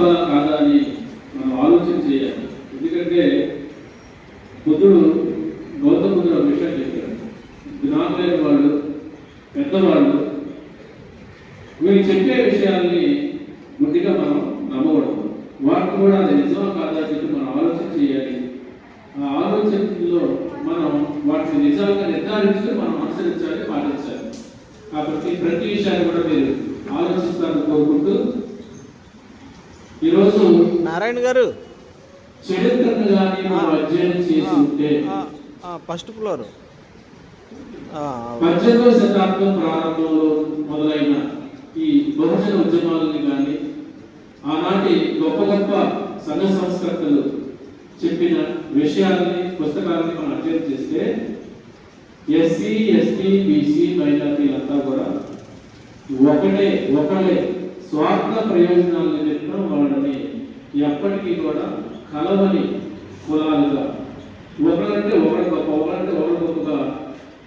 వాస్తవాలా కాదా అని మనం ఆలోచన చేయాలి. ఎందుకంటే బుద్ధుడు గౌతమ బుద్ధుడు ఒక విషయం చెప్పాడు జ్ఞానులైన వాళ్ళు పెద్దవాళ్ళు వీళ్ళు చెప్పే విషయాల్ని గుడ్డిగా మనం నమ్మకూడదు. వాటిని కూడా అది నిజమా కాదా చెప్పి మనం ఆలోచన చేయాలి. ఆ ఆలోచనలో మనం వాటిని నిజంగా నిర్ధారించుకుని మనం అనుసరించాలి పాటించాలి. కాబట్టి ప్రతి విషయాన్ని కూడా మీరు ఆలోచిస్తారని కోరుకుంటూ ఈరోజు నారాయణ గారు. First floor. పద్దెనిమిదవ శతాబ్దం ప్రారంభంలో మొదలైన ఈ బహుజన ఉద్యమాలని కానీ ఆనాటి గొప్ప గొప్ప సంఘ సంస్కర్తలు చెప్పిన విషయాలని పుస్తకాలని మనం అధ్యయనం చేస్తే ఎస్సీ ఎస్టీ బీసీ మైనార్టీలంతా కూడా ఒకటే ఒకటే స్వార్థ ప్రయోజనాల నిమిత్తం వాళ్ళని ఎప్పటికీ కూడా కలవని కులాలుగా ఒకరంటే ఒకరి గొప్ప ఒకరంటే ఒకరి గొప్పగా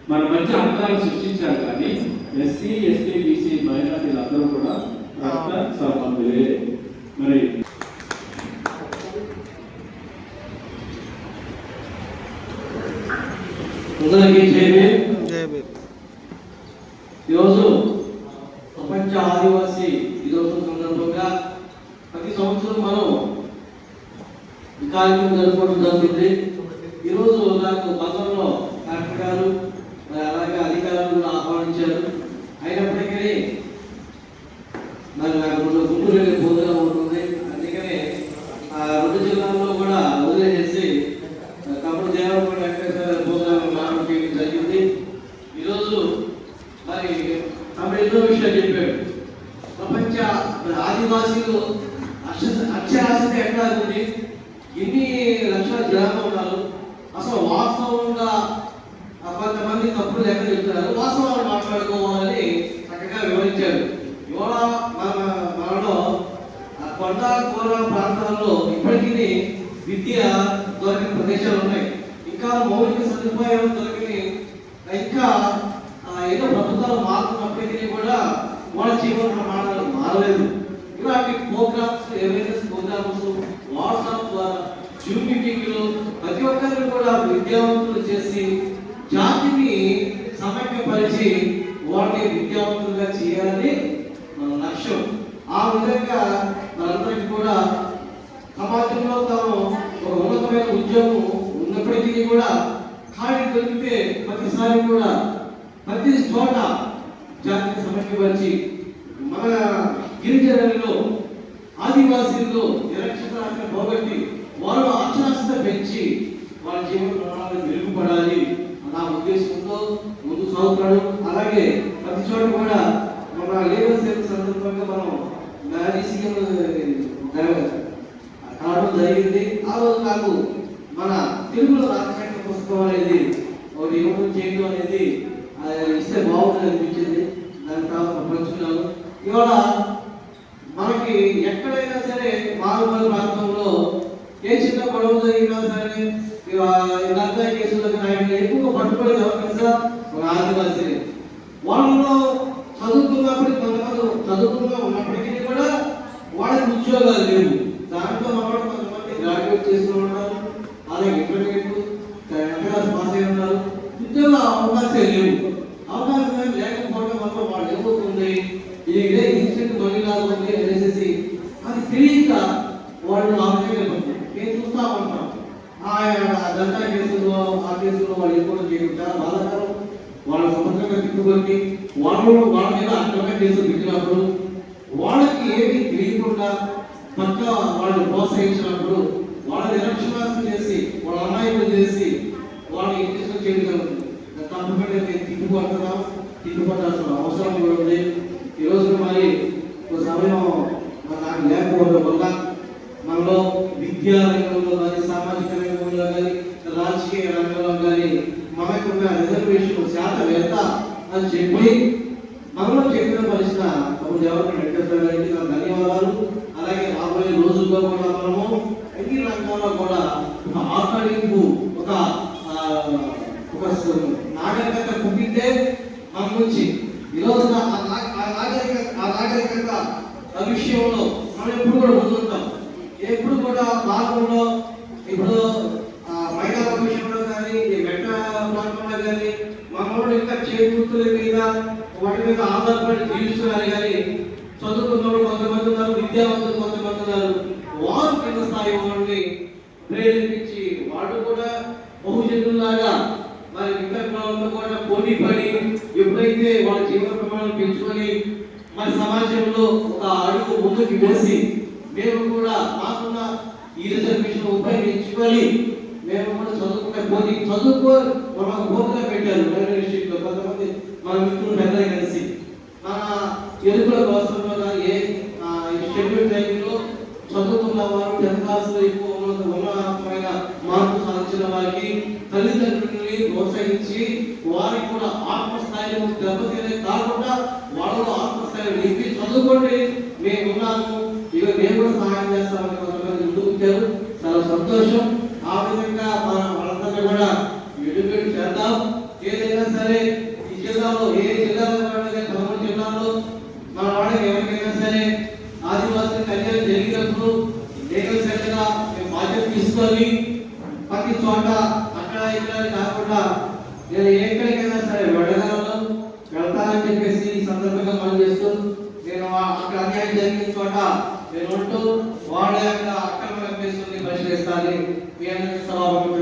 మన మధ్య అంతరాలు సృష్టించారు కానీ ఎస్సీ ఎస్టీ బీసీ మైనార్టీలు అందరూ కూడా రక్త సంబంధులే మరి. ఈరోజు ప్రపంచ ఆదివాసీ దినోత్సవం సందర్భంగా ప్రతి సంవత్సరం మనం ఈ కార్యక్రమం జరుపుకోవడం జరుగుతుంది. ఈరోజు నాకు గతంలో కలెక్టర్ గారు మరి అలాగే అధికారులు కూడా ఆహ్వానించారు. అయినప్పటికీ మరి నాకు రెండు గుంటూరు వెళ్ళే బోధగా ఉంటుంది. అందుకనే ఆ రెండు జిల్లాల్లో కూడా వదిలేసేసి కప్పుడు దేవరపల్లి వెంకటేశ్వర బోధగా బోధన జరిగింది. ఈరోజు మరి తమ ఎన్నో విషయాలు చెప్పాడు. ప్రపంచ ఆదివాసీలు అక్ష అక్షరాస్యత ఎట్లా ఉంది ఎన్ని లక్షల జనాభా అసలు వాస్తవంగా కొంతమంది తప్పులు లేక చెప్తున్నారు. వాస్తవాలు మాట్లాడుకోవాలని చక్కగా వివరించారు. ఇవాళ మన మనలో ఆ కొండ కూర ప్రాంతాల్లో ఇప్పటికీ విద్య దొరకని ప్రదేశాలు ఉన్నాయి. ఇంకా మౌలిక సదుపాయాలు దొరకని ఇంకా ఏదో ప్రభుత్వాలు మారుతున్నప్పటికీ కూడా వాళ్ళ జీవన ప్రమాణాలు మారలేదు. ఇలాంటి ప్రోగ్రామ్స్ అవేర్నెస్ ప్రోగ్రామ్స్ వాట్సాప్ ద్వారా జూమ్ ప్రతి ఒక్కరిని కూడా విద్యావంతులు చేసి జాతిని సమైక్యపరిచి వాళ్ళని విద్యావంతులుగా చేయాలని మన లక్ష్యం. ఆ విధంగా మనందరికీ కూడా సమాజంలో తాము ఒక ఉన్నతమైన ఉద్యోగం ఉన్నప్పటికీ కూడా ఖాళీ దొరికితే ప్రతిసారి కూడా ప్రతి చోట జాతిని సమన్వయపరిచి మన గిరిజనులలో ఆదివాసీల్లో నిరక్షరాస్యత పోగొట్టి వాళ్ళు అక్షరాస్యత పెంచి వాళ్ళ జీవన ప్రమాణాలు మెరుగుపడాలి నా ఉద్దేశంతో ముందు సాగుతాడు అలాగే ప్రతి చోట కూడా మన లేబర్ సేవ సందర్భంగా మనం మ్యారీ సీఎం కావడం జరిగింది. ఆ రోజు నాకు మన తెలుగులో రాజకీయ పుస్తకం అనేది ఒకటి ఇవ్వడం చేయడం అనేది ఇస్తే బాగుంటుంది అనిపించింది. దాని తర్వాత పంచుకున్నాను ఇవాళ మనకి ఎక్కడైనా సరే మారుమూల ప్రాంతంలో ఏ చిన్న గొడవ జరిగినా సరే ఇదంతా కేసులకు ఆయన ఎక్కువ పట్టుబడి ఎవరు ఒక ఆదివాసీ. వాళ్ళలో చదువుకున్నప్పటికీ కొంతమంది చదువుకున్న ఉన్నప్పటికీ కూడా వాళ్ళకి ఉద్యోగాలు లేవు. దాంట్లో మాత్రం కొంతమంది గ్రాడ్యుయేట్ చేస్తూ ఉన్నారు అలాగే ఇంటర్మీడియట్ ఎంటర్స్ పాస్ అయి ఉన్నారు. ఉద్యోగ అవకాశాలు లేవు. అవకాశం లేకపోవడం వల్ల వాళ్ళు ఏమవుతుంది? ఈ ఇన్స్టిట్యూట్ మహిళలు ఉంది అనేసి అది తెలియక వాళ్ళు ఆలోచన నేను చూస్తా ఉంటాం అదంతా దంతా కేసులో ఆ కేసులో వాళ్ళు ఎక్కువ చేయడం చాలా బాధాకరం. వాళ్ళ సమగ్రంగా తిట్టుకొని వాళ్ళు వాళ్ళ మీద అక్రమ కేసులు పెట్టినప్పుడు వాళ్ళకి ఏమి తెలియకుండా పక్క వాళ్ళు ప్రోత్సహించినప్పుడు వాళ్ళ నిరక్షరాస్యం చేసి వాళ్ళ అమాయకులు చేసి వాళ్ళని ఇంటిలో చేయడం తప్పకుండా నేను తిట్టుకుంటున్నాం తిట్టుకోవాల్సిన అవసరం కూడా ఉంది. ఈరోజు మరి ఒక సమయం నాకు లేకపోవడం వల్ల మనలో విద్యా రంగంలో మరి సామాజిక రంగంలో కానీ రాజకీయ రంగంలో కానీ మనకున్న రిజర్వేషన్ శాతం ఎంత అని చెప్పి మనలో చెప్పిన పరిస్థితి అప్పుడు ఎవరికి వెంకటేశ్వర గారికి నా ధన్యవాదాలు. అలాగే రాబోయే రోజుల్లో కూడా మనము అన్ని రంగాల్లో కూడా ఒక ఆకలింపు ఒక ఒక నాగరికత పుట్టిందే మన నుంచి. ఈరోజు ఆ నాగరిక ఆ నాగరికత విషయంలో మనం ఎప్పుడు కూడా ముందుంటాం. ఎప్పుడు కూడా రాష్ట్రంలో ఇప్పుడు మహిళా మహిళల విషయంలో కానీ ఈ మెట్ట ప్రాంతంలో కానీ మనోడు ఇంకా చేకూర్తుల మీద వాటి మీద ఆధారపడి జీవిస్తున్నారు. కానీ చదువుకున్నవారు కొంతమంది ఉన్నారు విద్యావంతులు కొంతమంది ఉన్నారు. వారు కింద స్థాయి వాళ్ళని ప్రేరేపించి వాళ్ళు కూడా బహుజనులాగా మరి మిగతా కులాలతో కూడా పోటీ పడి ఎప్పుడైతే వాళ్ళ జీవన ప్రమాణం పెంచుకొని మన సమాజంలో ఒక అడుగు ముందుకు వేసి మేము కూడా మాకున్న ఈ రిజర్వేషన్ ఉపయోగించుకొని మేము కూడా చదువుకునే చదువుకో మన బోధన పెట్టారు. రైల్వే డిస్ట్రిక్ట్లో కొంతమంది మన మిత్రులు పెద్దలు కలిసి. మన ఎరుకుల కోసం ఏ షెడ్యూల్ టైంలో చదువుకున్న వారు టెన్త్ క్లాస్ ఎక్కువ ఉన్నతమైన మార్పు సాధించిన వారికి తల్లిదండ్రులని ప్రోత్సహించి వారికి కూడా ఆత్మస్థాయిలో దెబ్బతినే కాకుండా వాళ్ళలో ఆత్మస్థాయిలో నింపి చదువుకోండి. మేము ఉన్నాము. ఇక మేము కూడా సహాయం చేస్తామని కొంతమంది ముందుకు వచ్చారు. చాలా సంతోషం. ఆ విధంగా మన కూడా ఎడ్యుకేట్ చేద్దాం. ఏదైనా సరే ఈ జిల్లాలో ఏ జిల్లాలో కానీ జిల్లాలో మన వాళ్ళకి ఎవరికైనా సరే ఆదివాసీ కళ్యాణం జరిగినప్పుడు లీగల్ సెల్గా మేము బాధ్యత తీసుకొని ప్రతి చోట అక్కడ ఇక్కడ కాకుండా నేను ఎక్కడికైనా సరే వెళ్ళగలను వెళ్తానని చెప్పేసి ఈ సందర్భంగా మనం చేస్తూ నేను అక్కడ అన్యాయం జరిగిన చోట నేను ఉంటూ వాళ్ళ యొక్క అక్రమ కేసుల్ని పరిశీలిస్తానని మీ అందరికీ సభాపతి